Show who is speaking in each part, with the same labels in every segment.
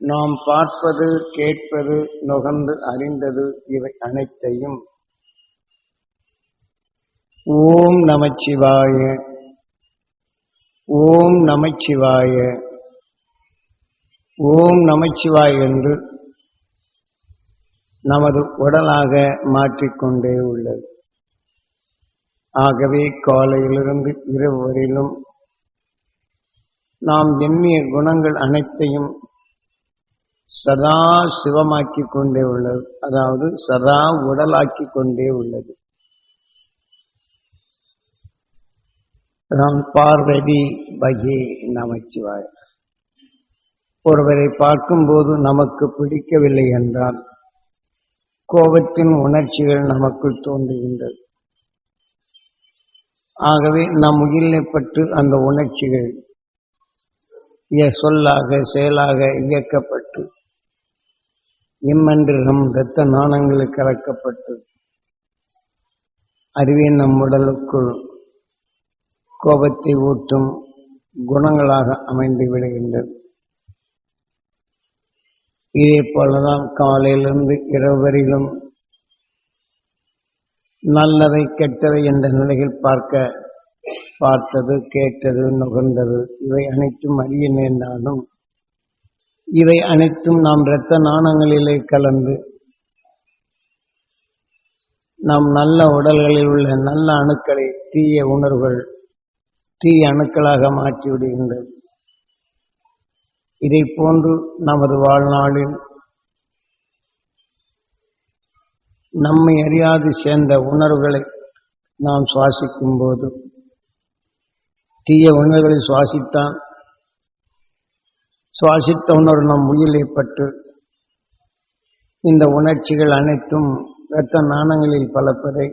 Speaker 1: நாம் பார்ப்பது கேட்பது நுகர்ந்து அறிந்தது இவை அனைத்தையும் ஓம் நமச்சிவாய ஓம் நமச்சிவாய ஓம் நமச்சிவாய் என்று நமது உடலாக மாற்றிக்கொண்டே உள்ளது. ஆகவே காலையிலிருந்து இரவு வரையிலும் நாம் எண்ணிய குணங்கள் அனைத்தையும் சதா சிவமாக்கிக் கொண்டே உள்ளது. அதாவது சதா உடலாக்கி கொண்டே உள்ளது. நாம் பார்வதி பகே நமச்சிவாய். ஒருவரை பார்க்கும்போது நமக்கு பிடிக்கவில்லை என்றால் கோபத்தின் உணர்ச்சிகள் நமக்குள் தோன்றுகின்றது. ஆகவே நம் உயிரினை அந்த உணர்ச்சிகள் சொல்லாக செயலாக இயக்கப்பட்டு இம்மன்று நம் இரத்த நாணங்களில் கலக்கப்பட்டு அறிவே நம் உடலுக்குள் கோபத்தை ஊட்டும் குணங்களாக அமைந்து விடுகின்றது. இதே போலதான் காலையிலிருந்து இரவு வரையிலும் நல்லவை கெட்டவை என்ற நிலையில் பார்க்க பார்த்தது கேட்டது நுகர்ந்தது இவை அனைத்தும் அறிய நேர்ந்தாலும் இவை அனைத்தும் நாம் இரத்த நாணங்களிலே கலந்து நம் நல்ல உடல்களில் உள்ள நல்ல அணுக்களை தீய உணர்வுகள் தீய அணுக்களாக மாற்றி விடுகின்றது. இதை போன்று நமது வாழ்நாளில் நம்மை அறியாது சேர்ந்த உணர்வுகளை நாம் சுவாசிக்கும் போது தீய உணர்வுகளை சுவாசித்தான் சுவாசித்த உணர்வு நம் உயிரை இந்த உணர்ச்சிகள் அனைத்தும் இரத்த நாணங்களில் பலப்பதை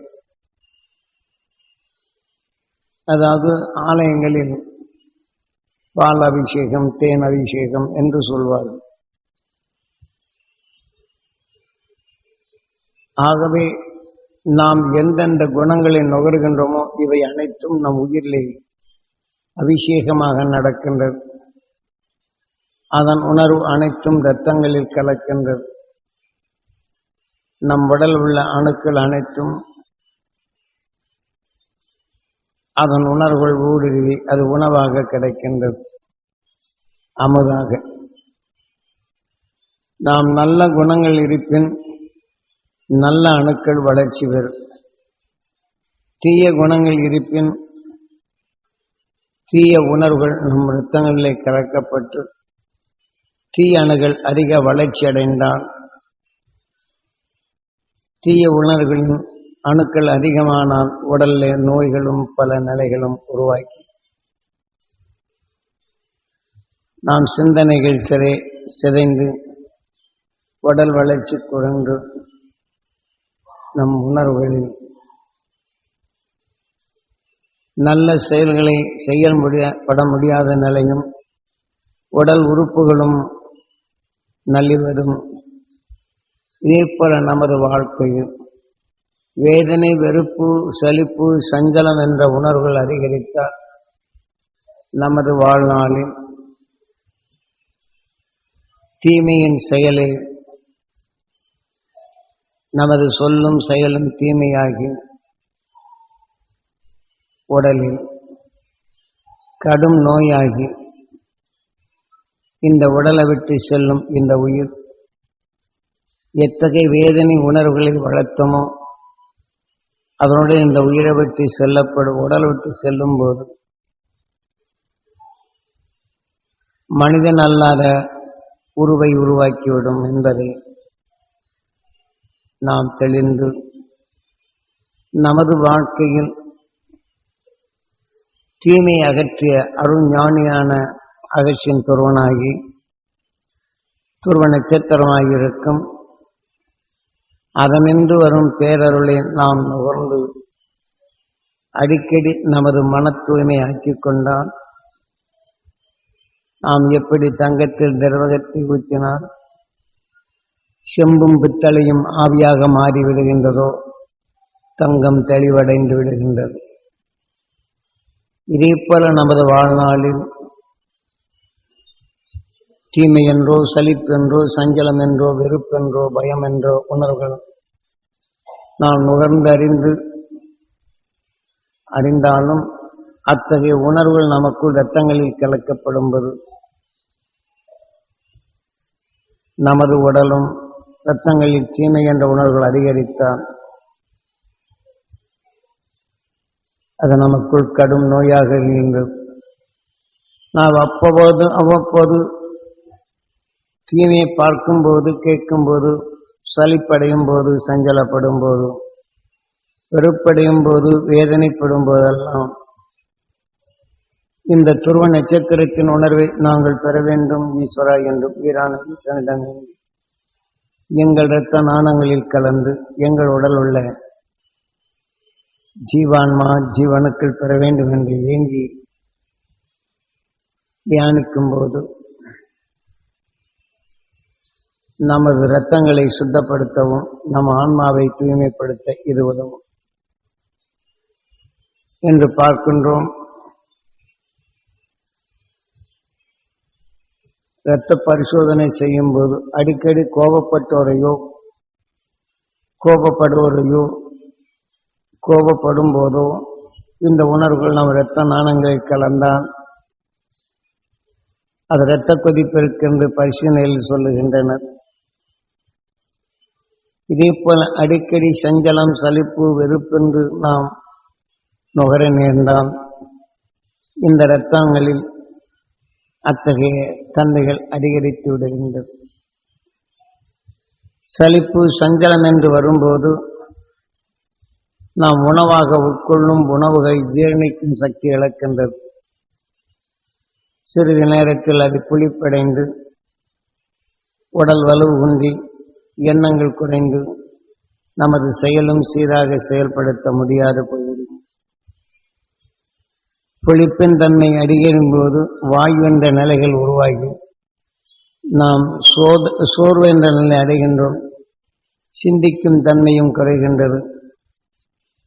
Speaker 1: அதாவது ஆலயங்களில் பால் அபிஷேகம் தேன் அபிஷேகம் என்று சொல்வார்கள். ஆகவே நாம் எந்தெந்த குணங்களை நுகர்கின்றோமோ இவை அனைத்தும் நம் உயிரிலே அபிஷேகமாக நடக்கின்றது அதன் உணர்வு அனைத்தும் இரத்தங்களில் கலக்கின்றது. நம் உடல் உள்ள அணுக்கள் அனைத்தும் அதன் உணர்வுகள் ஊடுருவி அது உணவாக கிடைக்கின்றது. அமுதாக. நாம் நல்ல குணங்கள் இருப்பின் நல்ல அணுக்கள் வளர்ச்சி பெறும். தீய குணங்கள் இருப்பின் தீய உணர்வுகள் நம் இரத்தங்களிலே கலக்கப்பட்டு தீய அணுகள் அதிக வளர்ச்சி அடைந்தால் தீய உணர்வுகளின் அணுக்கள் அதிகமானால் உடலில் நோய்களும் பல நிலைகளும் உருவாக்கி நாம் சிந்தனைகள் சிறை சிதைந்து உடல் வளர்ச்சி குறைந்து நம் உணர்வுகளில் நல்ல செயல்களை செய்ய முடியப்பட முடியாத நிலையும் உடல் உறுப்புகளும் நலிவதும் இதே நமது வாழ்க்கையும் வேதனை வெறுப்பு சலிப்பு சஞ்சலம் என்ற உணர்வுகள் அதிகரித்தால் நமது வாழ்நாளில் தீமையின் செயலில் நமது சொல்லும் செயலும் தீமையாகி உடலில் கடும் நோயாகி இந்த உடலை விட்டு செல்லும் இந்த உயிர். எத்தகைய வேதனை உணர்வுகளை வளர்த்தமோ அதனுடைய இந்த உயிரை விட்டு செல்லப்படும் உடலை விட்டு செல்லும் போது மனிதன் அல்லாத உருவை உருவாக்கிவிடும் என்பதை நாம் தெளிந்து நமது வாழ்க்கையில் தீமை அகற்றிய அருள் ஞானியான அகச்சியின் துருவனாகி துருவ நட்சத்திரமாகியிருக்கும் அதனின்று வரும் பேரருளை நாம் நுகர்ந்து அடிக்கடி நமது மன தூய்மை ஆக்கிக் கொண்டால் நாம் எப்படி தங்கத்தில் திரவகத்தை ஊற்றினால் செம்பும் பித்தளையும் ஆவியாக மாறிவிடுகின்றதோ தங்கம் தெளிவடைந்து விடுகின்றது. இதே போல நமது வாழ்நாளில் தீமை என்றோ சலிப்பென்றோ சஞ்சலம் என்றோ வெறுப்பென்றோ பயம் என்றோ உணர்வுகள். நாம் நுகர்ந்து அறிந்து அறிந்தாலும் அத்தகைய உணர்வுகள் நமக்குள் இரத்தங்களில் கலக்கப்படும்போது நமது உடலும் இரத்தங்களில் தீமை என்ற உணர்வுகள் அதிகரித்தால் அது நமக்குள் கடும் நோயாக இருந்தது நாம் அப்போது அவ்வப்போது தீமையை பார்க்கும்போது கேட்கும்போது சலிப்படையும் போது சஞ்சலப்படும் போது வெறுப்படையும் போது வேதனைப்படும் போதெல்லாம் இந்த துருவ நட்சத்திரத்தின் உணர்வை நாங்கள் பெற வேண்டும் ஈஸ்வரா என்று வீரான ஈஸ்வரிடம் எங்கள் இரத்த நாணங்களில் கலந்து எங்கள் உடல் உள்ள ஜீவான்மா ஜீவனுக்கள் பெற வேண்டும் என்று ஏங்கி தியானிக்கும் போது நமது இரத்தங்களை சுத்தப்படுத்தவும் நம் ஆன்மாவை தூய்மைப்படுத்த இது உதவும் என்று பார்க்கின்றோம். இரத்த பரிசோதனை செய்யும் போது அடிக்கடி கோபப்பட்டோரையோ கோபப்படுவோரையோ கோபப்படும் போதோ இந்த உணர்வுகள் நம் இரத்த நாணங்களில் கலந்தால் அது இரத்த கொதிப்பிற்கென்று பரிசீலனையில் சொல்லுகின்றனர். இதே போல அடிக்கடி சஞ்சலம் சலிப்பு வெறுப்பென்று நாம் நுகர நேர்ந்தால் இந்த இரத்தங்களில் அத்தகைய தன்மைகள் அதிகரித்து விடுகின்றது சலிப்பு சஞ்சலம் என்று வரும்போது நாம் உணவாக உட்கொள்ளும் உணவுகளை ஜீரணிக்கும் சக்தி இழக்கின்றது. சிறிது நேரத்தில் அது புளிப்படைந்து உடல் வலு எண்ணங்கள் குறைந்து நமது செயலும் சீராக செயல்படுத்த முடியாது போய்விடும். புளிப்பின் தன்மை அதிகரிக்கும் போது வாயு என்ற நிலைகள் உருவாகி நாம் சோத சோர்வு என்ற நிலை அடைகின்றோம். சிந்திக்கும் தன்மையும் குறைகின்றது.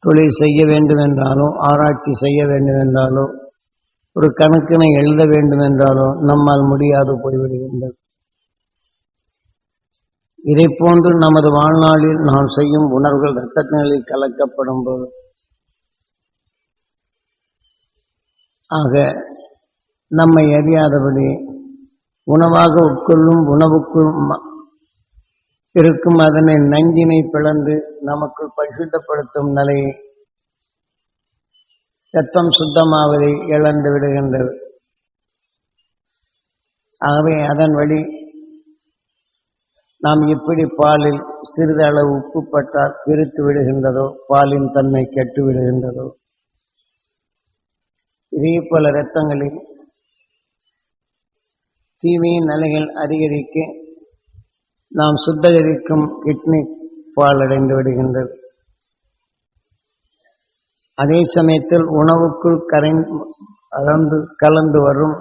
Speaker 1: தொழில் செய்ய வேண்டும் என்றாலோ ஆராய்ச்சி செய்ய வேண்டும் என்றாலோ ஒரு கணக்கினை எழுத வேண்டும் என்றாலோ நம்மால் முடியாது போய்விடுகின்றது. இதை போன்று நமது வாழ்நாளில் நாம் செய்யும் உணர்வுகள் இரத்தங்களில் கலக்கப்படும் போது ஆக நம்மை அறியாதபடி உணவாக உட்கொள்ளும் உணவுக்குள் ம- இருக்கும் அதனை நஞ்சினை பிளந்து நமக்குள் பரிசுத்தப்படுத்தும் நிலையை ரத்தம் சுத்தமாவதை இழந்து விடுகின்றது. ஆகவே அதன் வழி நாம் எப்படி பாலில் சிறிதளவு உப்பு பட்டால் பிரித்து விடுகின்றதோ பாலின் தன்மை கெட்டு விடுகின்றதோ? இதே போல இரத்தங்களில் தீமையின் நிலைகள் அதிகரிக்க நாம் சுத்தகரிக்கும் கிட்னி பாலடைந்து விடுகின்றது. அதே சமயத்தில் உணவுக்குள் கரை கலந்து கலந்து வரும்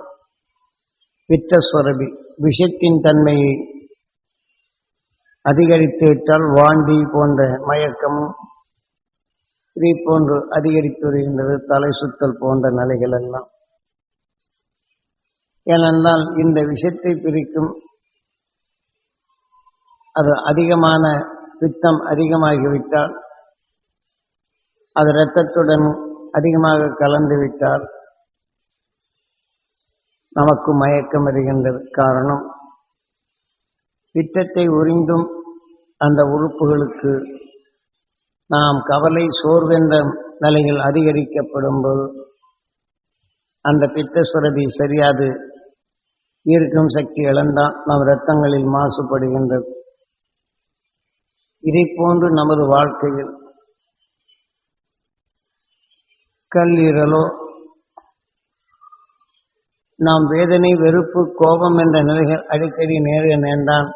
Speaker 1: பித்த சுரபி விஷத்தின் தன்மையை அதிகரித்து விட்டால் வாந்தி போன்ற மயக்கம் இதை போன்று அதிகரித்து வருகின்றது தலை சுத்தல் போன்ற நிலைகள் எல்லாம். ஏனென்றால் இந்த விஷத்தை பிரிக்கும் அது அதிகமான பித்தம் அதிகமாகிவிட்டால் அது இரத்தத்துடன் அதிகமாக கலந்து விட்டால் நமக்கு மயக்கம் வருகின்றது காரணம். பித்தத்தை உறிந்தும் அந்த உறுப்புகளுக்கு நாம் கவலை சோர்வென்ற நிலைகள் அதிகரிக்கப்படும் போது அந்த பித்த சுரபி சரியாது. ஈர்க்கும் சக்தி இழந்தால் நம் இரத்தங்களில் மாசுபடுகின்றது. இதை போன்று நமது வாழ்க்கையில் கல்லீரலோ நாம் வேதனை வெறுப்பு கோபம் என்ற நிலைகள் அடிக்கடி நேர நேர்ந்தான்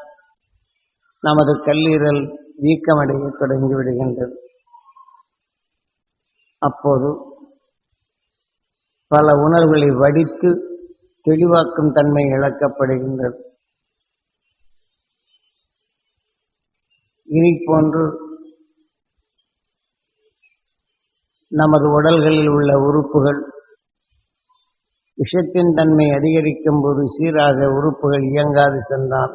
Speaker 1: நமது கல்லீரல் வீக்கமடைய தொடங்கிவிடுகின்றது. அப்போது பல உணர்வுகளை வடித்து தெளிவாக்கும் தன்மை இழக்கப்படுகின்றது. இதை போன்று நமது உடல்களில் உள்ள உறுப்புகள் விஷத்தின் தன்மை அதிகரிக்கும் போது சீராக உறுப்புகள் இயங்காது சென்றால்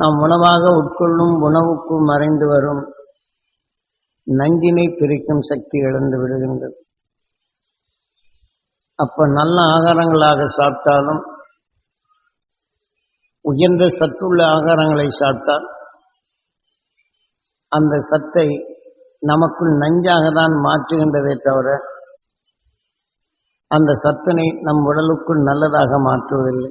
Speaker 1: நாம் உணவாக உட்கொள்ளும் உணவுக்கு மறைந்து வரும் நஞ்சினை பிரிக்கும் சக்தி இழந்து விடுகின்றது. அப்ப நல்ல ஆகாரங்களாக சாப்பிட்டாலும் உயர்ந்த சத்துள்ள ஆகாரங்களை சாப்பிட்டால் அந்த சத்தை நமக்குள் நஞ்சாக தான் மாற்றுகின்றதே தவிர அந்த சத்தினை நம் உடலுக்குள் நல்லதாக மாற்றுவதில்லை.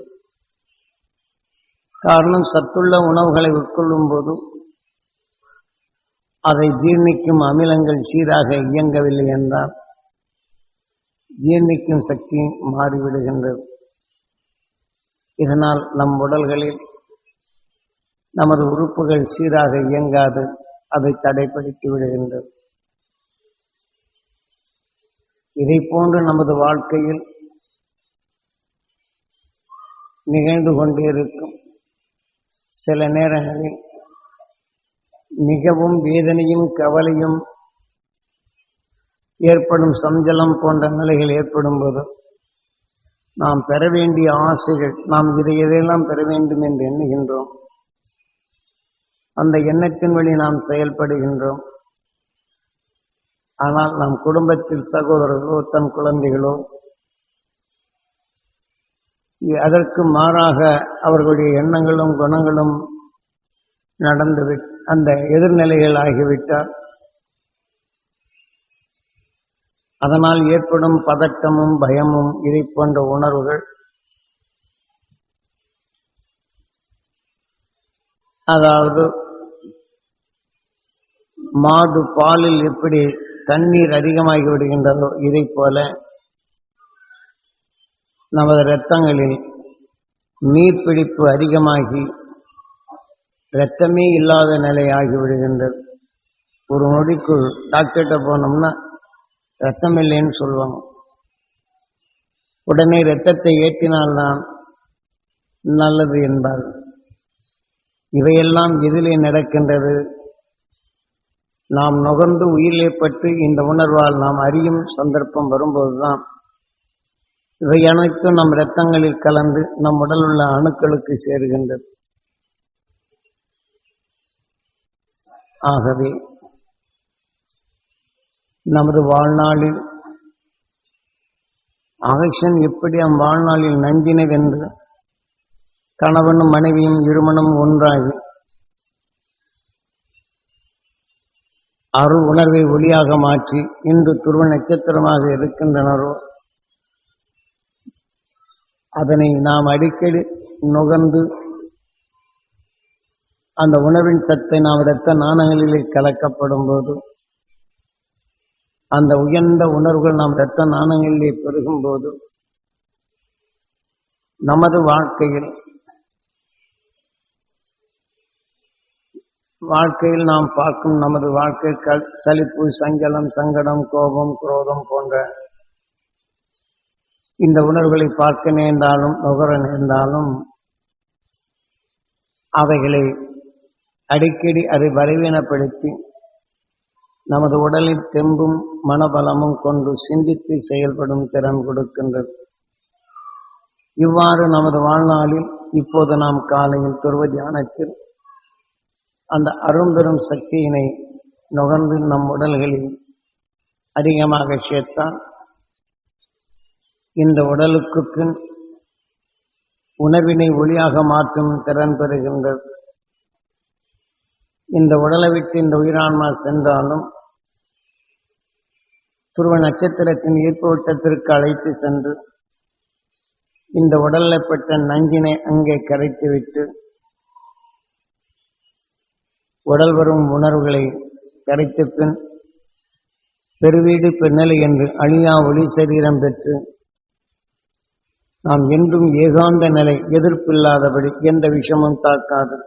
Speaker 1: காரணம் சத்துள்ள உணவுகளை உட்கொள்ளும் போது அதை ஜீர்ணிக்கும் அமிலங்கள் சீராக இயங்கவில்லை என்றால் ஜீர்ணிக்கும் சக்தி மாறிவிடுகின்றது. இதனால் நம் உடல்களில் நமது உறுப்புகள் சீராக இயங்காது அதை தடைப்படுத்தி விடுகின்றது. இதை போன்று நமது வாழ்க்கையில் நிகழ்ந்து கொண்டே இருக்கும் சில நேரங்களில் மிகவும் வேதனையும் கவலையும் ஏற்படும் சஞ்சலம் போன்ற நிலைகள் ஏற்படும் போது நாம் பெற வேண்டிய ஆசைகள் நாம் இதை எதையெல்லாம் பெற வேண்டும் என்று எண்ணுகின்றோம். அந்த எண்ணத்தின் வழி நாம் செயல்படுகின்றோம். ஆனால் நம் குடும்பத்தில் சகோதரர்களோ தன் குழந்தைகளோ அதற்கு மாறாக அவர்களுடைய எண்ணங்களும் குணங்களும் நடந்து அந்த எதிர்நிலைகள் ஆகிவிட்டால் அதனால் ஏற்படும் பதட்டமும் பயமும் இதை போன்ற உணர்வுகள். அதாவது மாடு பாலில் எப்படி தண்ணீர் அதிகமாகி விடுகின்றதோ இதை போல நமது இரத்தங்களில் நீர்பிடிப்பு அதிகமாகி இரத்தமே இல்லாத நிலை ஆகிவிடுகின்றது ஒரு நொடிக்குள் டாக்டர்கிட்ட போனோம்னா ரத்தம் இல்லைன்னு சொல்லுவாங்க. உடனே இரத்தத்தை ஏற்றினால்தான் நல்லது என்பார். இவையெல்லாம் எதிலே நடக்கின்றது. நாம் நுகர்ந்து உயிரிலே பற்றி இந்த உணர்வால் நாம் அறியும் சந்தர்ப்பம் வரும்போதுதான் இவை அனைத்தும் நம் இரத்தங்களில் கலந்து நம் உடல் உள்ள அணுக்களுக்கு சேருகின்றது. ஆகவே நமது வாழ்நாளில் அகக்ஷன் எப்படி அம் வாழ்நாளில் நஞ்சினை வென்று கணவனும் மனைவியும் இருமனும் ஒன்றாகி அருள் உணர்வை ஒளியாக மாற்றி இன்று துருவ நட்சத்திரமாக இருக்கின்றனரோ அதனை நாம் அடிக்கடி நுகர்ந்து அந்த உணர்வின் சத்தை நாம் இரத்த நாணங்களிலே கலக்கப்படும் போது அந்த உயர்ந்த உணர்வுகள் நாம் இரத்த நாணங்களிலே பெருகும் போது நமது வாழ்க்கையில் வாழ்க்கையில் நாம் பார்க்கும் நமது வாழ்க்கை க- சலிப்பு சஞ்சலம் சங்கடம் கோபம் குரோதம் போன்ற இந்த உணர்வுகளை பார்க்க நேர்ந்தாலும் நுகர நேர்ந்தாலும் அவைகளை அடிக்கடி அதை பலவீனப்படுத்தி நமது உடலில் தெம்பும் மனபலமும் கொண்டு சிந்தித்து செயல்படும் திறன் கொடுக்கின்றது. இவ்வாறு நமது வாழ்நாளில் இப்போது நாம் காலையில் துருவ தியானத்தில் அந்த அரும்பெரும் சக்தியினை நுகர்ந்து நம் உடல்களில் அதிகமாக சேர்த்தால் இந்த உடலுக்கு பின் உணவினை ஒளியாக மாற்றும் திறன் பெறுகின்றது இந்த உடலை விட்டு இந்த உயிரான்மா சென்றாலும் துருவ நட்சத்திரத்தின் ஈர்ப்பு வட்டத்திற்கு அழைத்து சென்று இந்த உடலில் பெற்ற நஞ்சினை அங்கே கரைத்துவிட்டு உடல் வரும் உணர்வுகளை கரைத்து பின் பெருவீடு பின்னலை என்று அழியா ஒளி சரீரம் பெற்று நாம் என்றும் ஏகாந்த நிலை எதிர்ப்பில்லாதபடி எந்த விஷமும் தாக்காது.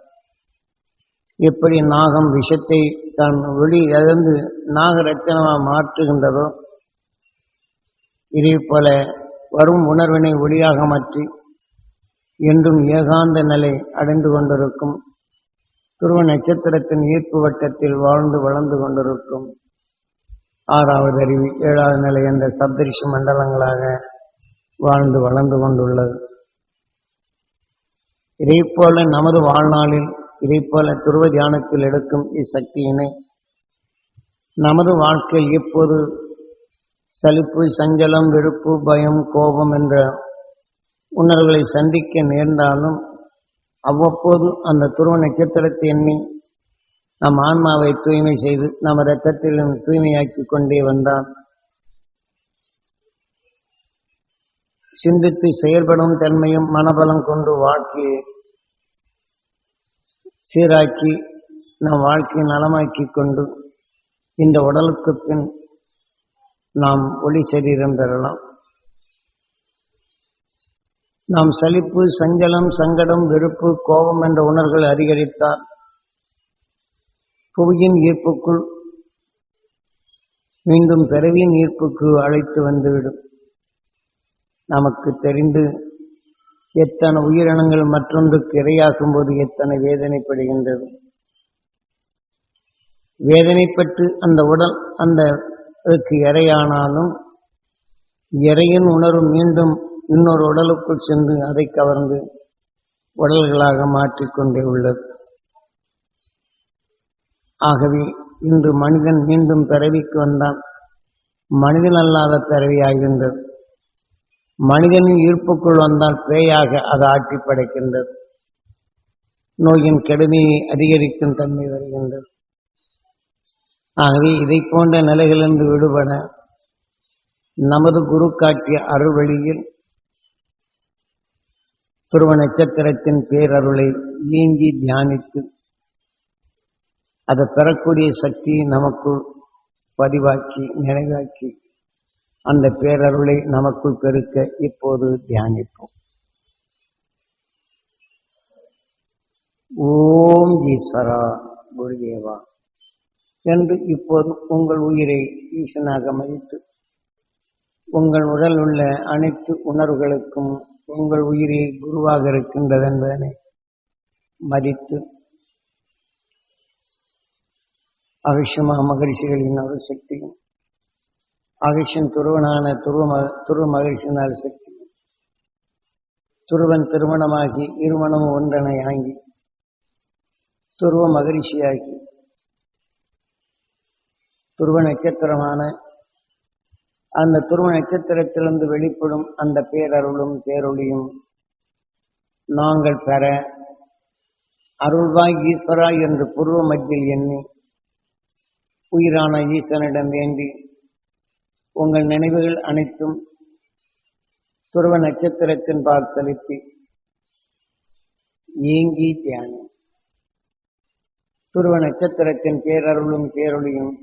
Speaker 1: எப்படி நாகம் விஷத்தை தன் ஒளி இழந்து நாகரத்தினமாக மாற்றுகின்றதோ இதே போல வரும் உணர்வினை ஒளியாக மாற்றி என்றும் ஏகாந்த நிலை அடைந்து கொண்டிருக்கும். துருவ நட்சத்திரத்தின் ஈர்ப்பு வட்டத்தில் வாழ்ந்து வளர்ந்து கொண்டிருக்கும். ஆறாவது அறிவு ஏழாவது நிலை என்ற சப்தரிஷி மண்டலங்களாக வாழ்ந்து வளர்ந்து கொண்டுள்ளது. இதைப்போல நமது வாழ்நாளில் இதைப்போல துருவ தியானத்தில் எடுக்கும் இச்சக்தியினை நமது வாழ்க்கையில் எப்போது சலிப்பு சஞ்சலம் வெறுப்பு பயம் கோபம் என்ற உணர்வுகளை சந்திக்க நேர்ந்தாலும் அவ்வப்போது அந்த துருவ நட்சத்திரத்தை எண்ணி நம் ஆன்மாவை தூய்மை செய்து நம் ரத்தத்திலும் தூய்மையாக்கி கொண்டே வந்தான் சிந்தித்து செயல்படும் தன்மையும் மனபலம் கொண்டு வாழ்க்கையை சீராக்கி நம் வாழ்க்கையை நலமாக்கி கொண்டு இந்த உடலுக்கு பின் நாம் ஒளி சரீரம் பெறலாம். நாம் சலிப்பு சஞ்சலம் சங்கடம் வெறுப்பு கோபம் என்ற உணர்வுகள் அதிகரித்தால் புவியின் ஈர்ப்புக்குள் மீண்டும் பிறவியின் ஈர்ப்புக்கு அழைத்து வந்துவிடும். நமக்கு தெரிந்து எத்தனை உயிரினங்கள் மற்றொன்றுக்கு இரையாகும் போது எத்தனை வேதனைப்படுகின்றது. வேதனைப்பட்டு அந்த உடல் அந்த இறையானாலும் இறையின் உணர்வு மீண்டும் இன்னொரு உடலுக்குள் சென்று அதை கவர்ந்து உடல்களாக மாற்றிக்கொண்டே உள்ளது. ஆகவே இன்று மனிதன் மீண்டும் பிறவிக்கு வந்தான் மனிதன் அல்லாத பிறவியாகின்றது மனிதனின் ஈர்ப்புக்குள் வந்தால் பேயாக அது ஆட்சி படைக்கின்றது நோயின் கடுமையை அதிகரிக்கும் தன்மை வருகின்றது. ஆகவே இதை போன்ற நிலைகளிலிருந்து விடுபட நமது குரு காட்டிய அருள்வழியில் துருவ நட்சத்திரத்தின் பேரருளை ஈங்கி தியானித்து அதை பெறக்கூடிய சக்தியை நமக்குள் பதிவாக்கி நினைவாக்கி அந்த பேரருளை நமக்குள் பெருக்க இப்போது தியானிப்போம். ஓம் ஈஸ்வரா குருதேவா என்று இப்போது உங்கள் உயிரை ஈசனாக மதித்து உங்கள் உடல் உள்ள அனைத்து உணர்வுகளுக்கும் உங்கள் உயிரே குருவாக இருக்கின்றது என்பதனை மதித்து அவிஷமா மகரிஷிகளின் அருள் சக்தியும் அகிஷன் துருவனான துருவ துருவ மகிழ்ச்சியினால் சக்தி துருவன் திருமணமாகி இருமணமும் ஒன்றனை ஆங்கி துருவ மகிழ்ச்சியாகி துருவ நட்சத்திரமான அந்த துருவ நட்சத்திரத்திலிருந்து வெளிப்படும் அந்த பேரருளும் பேரொளியும் நாங்கள் பெற அருள்வாய் ஈஸ்வரா என்று பூர்வ மத்தியில் எண்ணி உயிரான ஈசனிடம் வேண்டி உங்கள் நினைவுகள் அனைத்தும் துருவ நட்சத்திரத்தின் பால் செலுத்தி ஏங்கி தியானம் துருவ நட்சத்திரத்தின் பேரருளும் பேரொளியும்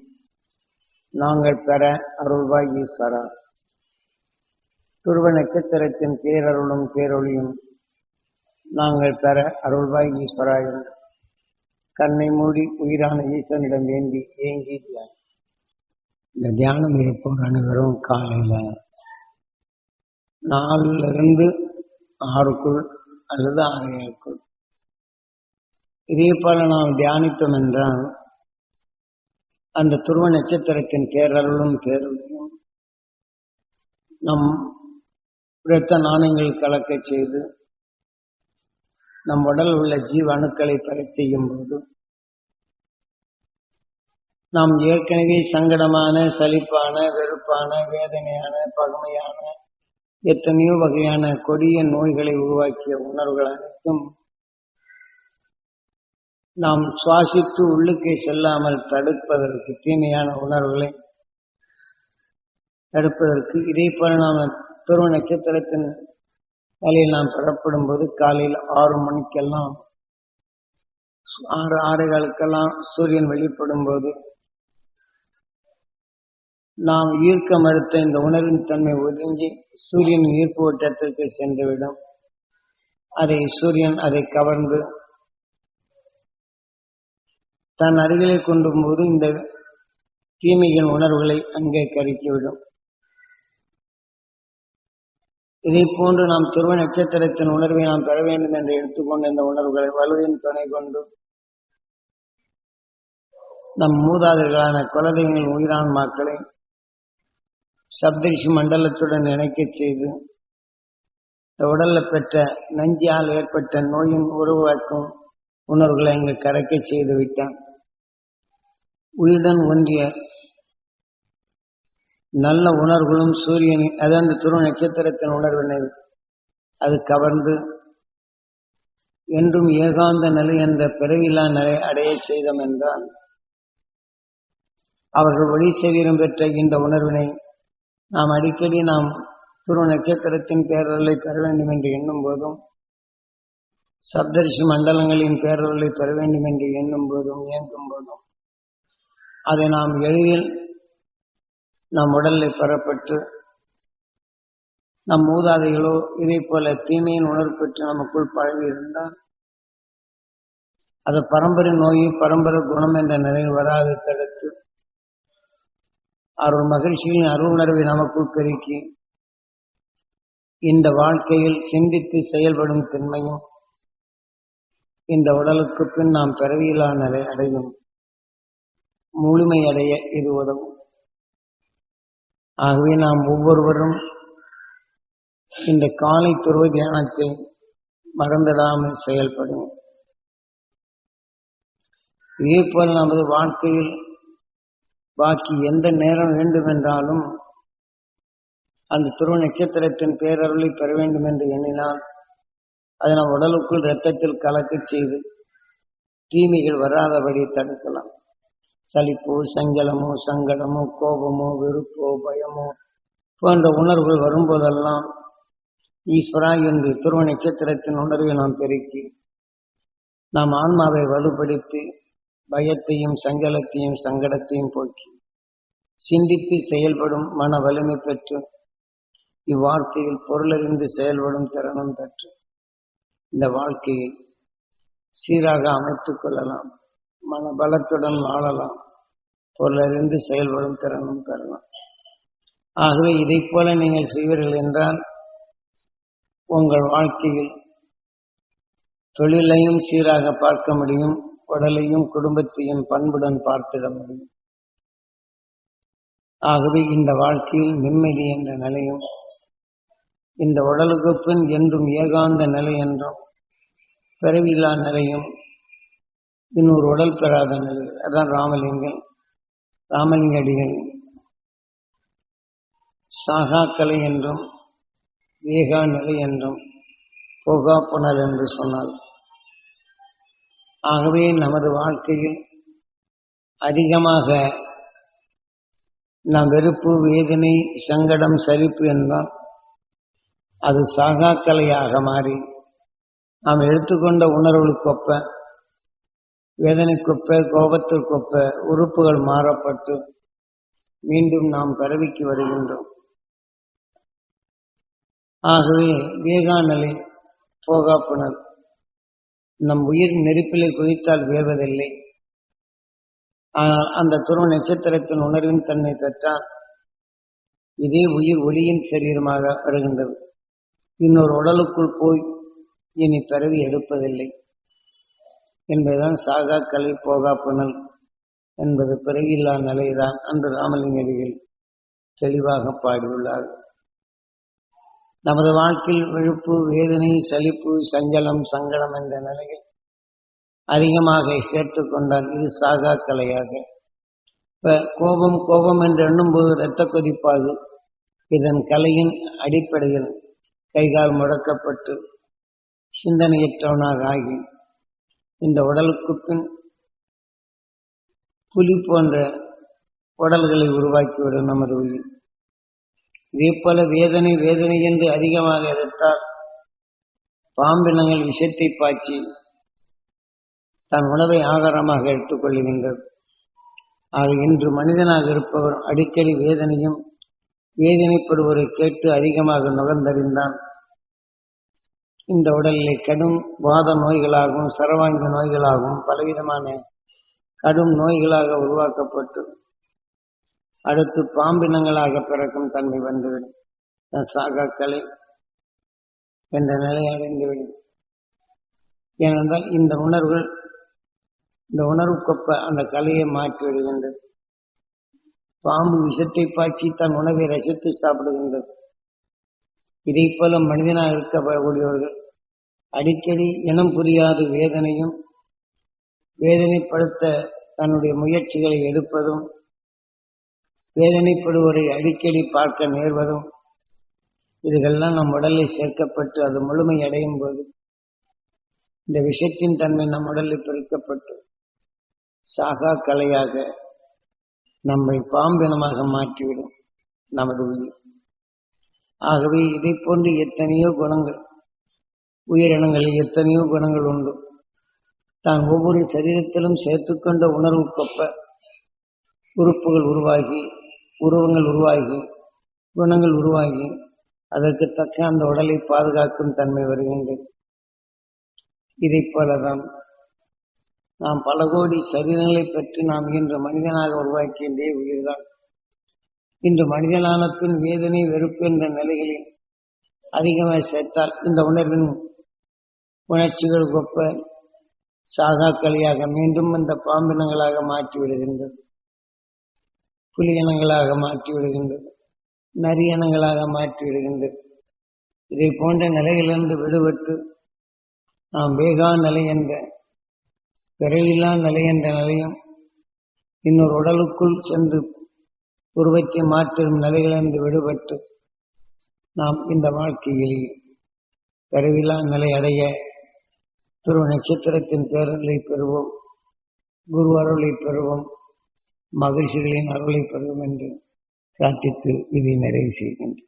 Speaker 1: நாங்கள் பெற அருள்வாய் ஈஸ்வரா. துருவ நட்சத்திரத்தின் பேரருளும் பேரொளியும் நாங்கள் பெற அருள்வாய் ஈஸ்வரா என்று கண்ணை மூடி உயிரான ஈசனிடம் வேண்டி ஏங்கி தியானம் இந்த தியானம் இருப்போர் அனைவரும் காலையில நாலுல இருந்து ஆறுக்குள் அல்லது ஆறு ஏழுக்குள் இதே போல நாம் தியானித்தோம் என்றால் அந்த துருவ நட்சத்திரத்தின் பேரருளும் பேரொழியும் நம் இரத்த நாணயங்கள் கலக்கச் செய்து நம் உடல் உள்ள ஜீவ அணுக்களை பெறச் போது நாம் ஏற்கனவே சங்கடமான சலிப்பான வெறுப்பான வேதனையான பகமையான எத்தனையோ வகையான கொடிய நோய்களை உருவாக்கிய உணர்வுகள் அனைத்தும் நாம் சுவாசித்து உள்ளுக்கே செல்லாமல் தடுப்பதற்கு தீமையான உணர்வுகளை தடுப்பதற்கு இதே போல நாம் துருவ நட்சத்திரத்தின் வேலையில் நாம் பெறப்படும் போது காலையில் ஆறு மணிக்கெல்லாம் ஆறு ஆறுகளுக்கெல்லாம் சூரியன் வெளிப்படும் போது நாம் ஈர்க்க மறுத்த இந்த உணர்வின் தன்மை ஒதுங்கி சூரியன் ஈர்ப்பு வட்டத்திற்கு சென்றுவிடும். அதை சூரியன் அதை கவர்ந்து தன் அருகிலே கொண்டு போது இந்த தீமையின் உணர்வுகளை அங்கே கருக்கிவிடும். இதை போன்று நாம் துருவ நட்சத்திரத்தின் உணர்வை நாம் பெற வேண்டும் என்று எடுத்துக்கொண்ட இந்த உணர்வுகளை வலுவின் துணை கொண்டு நம் மூதாதைகளான குலதெய்வங்கள் உயிரான மக்களை சப்தரிஷி மண்டலத்துடன் இணைக்கச் செய்து இந்த உடல்ல பெற்ற நஞ்சியால் ஏற்பட்ட நோயின் உருவாக்கும் உணர்வுகளை அங்கு கரைக்க செய்து விட்டான். உயிருடன் ஒன்றிய நல்ல உணர்வுகளும் சூரியன் அதாவது துருவ நட்சத்திரத்தின் உணர்வினை அது கவர்ந்து என்றும் ஏகாந்த நிலை என்ற பிறவிலா நிலை அடைய செய்தோம் என்றால் அவர்கள் ஒளி சரீரம் பெற்ற இந்த உணர்வினை நாம் அடிக்கடி நாம் துருவ நட்சத்திரத்தின் பேரலை பெற வேண்டும் என்று எண்ணும் போதும் சப்தரிசி மண்டலங்களின் பேரலை பெற வேண்டும் என்று எண்ணும் போதும் இயங்கும் போதும். அதை நாம் எளிதில் நம் உடலில் பெறப்பட்டு நம் மூதாதைகளோ இதை போல தீமையின் உணர்வு பெற்று நமக்குள் பழகி இருந்தால் அது பரம்பரை நோய் பரம்பரை குணம் என்ற நிலையில் வராது தடுத்து அருள் மகிழ்ச்சியின் அருள் நமக்கு நமக்குள் பெருக்கி இந்த வாழ்க்கையில் சிந்தித்து செயல்படும் திண்மையும் இந்த உடலுக்கு பின் நாம் பிறவியிலா நிலை அடையும் முழுமையடைய இது உதவும். ஆகவே நாம் ஒவ்வொருவரும் இந்த காலை துருவ தியானத்தை மறந்திடாமல் செயல்படும் இதே போல் நமது வாழ்க்கையில் பாக்கி எந்த நேரம் வேண்டுமென்றாலும் அந்த துருவ நட்சத்திரத்தின் பேரருளை பெற வேண்டும் என்று எண்ணினால் அதை நம் உடலுக்குள் இரத்தத்தில் கலக்கச் செய்து தீமைகள் வராதபடி தடுக்கலாம். சலிப்போ சஞ்சலமோ சங்கடமோ கோபமோ வெறுப்போ பயமோ போன்ற உணர்வுகள் வரும்போதெல்லாம் ஈஸ்வரா என்று துருவ நட்சத்திரத்தின் உணர்வை நாம் பெருக்கி நாம் ஆன்மாவை வலுப்படுத்தி பயத்தையும் சஞ்சலத்தையும் சங்கடத்தையும் போக்கி சிந்தித்து செயல்படும் மன வலிமை பெற்று இவ்வாழ்க்கையில் பொருளறிந்து செயல்படும் திறனும் பெற்று இந்த வாழ்க்கையை சீராக அமைத்துக் கொள்ளலாம். மன பலத்துடன் வாழலாம். பொருளறிந்து செயல்படும் திறனும் பெறலாம். ஆகவே இதைப் போல நீங்கள் செய்வீர்கள் என்றால் உங்கள் வாழ்க்கையில் தொழிலையும் சீராக பார்க்க முடியும். உடலையும் குடும்பத்தையும் பண்புடன் பார்த்திட முடியும். ஆகவே இந்த வாழ்க்கையில் நிம்மதி என்ற நிலையும் இந்த உடலுக்கு பின் என்றும் ஏகாந்த நிலை என்றும் பிறவில்லா நிலையும் இன்னொரு உடல் பெறாத நிலை அதான் ராமலிங்கம் ராமலிங்கடிகள். சாகா கலை என்றும் வேகா நிலை என்றும் போகா புனல் என்று சொன்னால் ஆகவே நமது வாழ்க்கையில் அதிகமாக நாம் வெறுப்பு வேதனை சங்கடம் சலிப்பு என்றால் அது சாகாக்கலையாக மாறி நாம் எடுத்துக்கொண்ட உணர்வுகளுக்கொப்ப வேதனைக்கொப்ப கோபத்திற்கொப்ப உறுப்புகள் மாறப்பட்டு மீண்டும் நாம் பரவிக்கு வருகின்றோம். ஆகவே வேகாநிலை போகாப்புணர் நம் உயிர் நெருப்பிலே குதித்தால் வேர்வதில்லை ஆனால் அந்த துருவ நட்சத்திரத்தின் உணர்வின் தன்மை பெற்றால் இதே உயிர் ஒளியின் சரீரமாக வருகின்றது. இன்னொரு உடலுக்குள் போய் இனி பிறவி எடுப்பதில்லை. என்பதுதான் சாகா கலை போகா புனல் என்பது பிறவியில்லா நிலைதான். அந்த ராமலிங்கடிகள் தெளிவாக பாடியுள்ளார்கள். நமது வாழ்க்கையில் விழுப்பு வேதனை சலிப்பு சஞ்சலம் சங்கடம் என்ற நிலையில் அதிகமாக சேர்த்து கொண்டால் இது சாகா கலையாக. இப்ப கோபம் கோபம் என்று எண்ணும்போது இரத்த கொதிப்பாகு இதன் கலையின் அடிப்படையில் கைகால் முடக்கப்பட்டு சிந்தனையற்றவனாக ஆகி இந்த உடலுக்கு பின் புலி போன்ற உடல்களை உருவாக்கிவிடும் நமது உயிர். இதே வேதனை வேதனை என்று அதிகமாக எதிர்த்தால் பாம்பினங்கள் விஷத்தை பாய்ச்சி தன் உணவை ஆகாரமாக எடுத்துக்கொள்கின்றது ஆக இன்று மனிதனாக இருப்பவர் அடிக்கடி வேதனையும் வேதனைப்படுவரை கேட்டு அதிகமாக நுகர்ந்தறிந்தான். இந்த உடலிலே கடும் வாத நோய்களாகவும் சரவாங்க நோய்களாகவும் பலவிதமான கடும் நோய்களாக உருவாக்கப்பட்டு அடுத்து பாம்பினங்களாக பிறக்கும் தன்மை வந்துவிடும். சாகா கலை என்ற நிலை அடைந்துவிடும். ஏனென்றால் இந்த உணர்வுகள் இந்த உணர்வுக்கொப்ப அந்த கலையை மாற்றி விடுகின்றது. பாம்பு விஷத்தை பாய்ச்சி தன் உணவை ரசித்து சாப்பிடுகின்றது. இதை போல மனிதனாக இருக்கக்கூடியவர்கள் அடிக்கடி இனம் புரியாத வேதனையும் வேதனைப்படுத்த தன்னுடைய முயற்சிகளை எடுப்பதும் வேதனைப்படுவதை அடிக்கடி பார்க்க நேர்வதும். இதுகள்லாம் நம் உடலில் சேர்க்கப்பட்டு அது முழுமை அடையும் போது இந்த விஷத்தின் தன்மை நம் உடலில் பிரிக்கப்பட்டு சாகா கலையாக நம்மை பாம்பினமாக மாற்றிவிடும் நமது உயிர். ஆகவே இதை போன்று எத்தனையோ குணங்கள் உயிரினங்களில் எத்தனையோ குணங்கள் உண்டு. தான் ஒவ்வொரு சரீரத்திலும் சேர்த்துக்கொண்ட உணர்வுக்கொப்ப உறுப்புகள் உருவாகி உருவங்கள் உருவாகி குணங்கள் உருவாகி அதற்கு தக்க அந்த உடலை பாதுகாக்கும் தன்மை வருகின்றது இதை போலதான் நாம் பல கோடி சரீரங்களை பெற்று நாம் இன்று மனிதனாக உருவாக்கிய இதே உயிர்தான். இன்று மனிதனான பின் வேதனை வெறுப்பு என்ற நிலைகளில் அதிகமாக சேர்த்தால் இந்த உணர்வின் உணர்ச்சிகள் கொப்ப சாகாக்களியாக மீண்டும் இந்த பாம்பினங்களாக மாற்றி விடுகின்றது புலியனங்களாக மாற்றி விடுகின்றது நரியனங்களாக மாற்றி விடுகின்றது இதை போன்ற நிலையிலிருந்து விடுபட்டு நாம் வேகா நிலை என்ற பிறவில்லா நிலை என்ற நிலையும் இன்னொரு உடலுக்குள் சென்று உருவத்தை மாற்றும் நிலைகளிலிருந்து விடுபட்டு நாம் இந்த வாழ்க்கையில் பிறவில்லா நிலை அடைய துருவ நட்சத்திரத்தின் பேரலை பெறுவோம் குரு அருளை பெறுவோம். மகிழ்ச்சிகளின் அருளை பெறும் என்று பிரார்த்தித்து இதை நிறைவு செய்கின்றேன்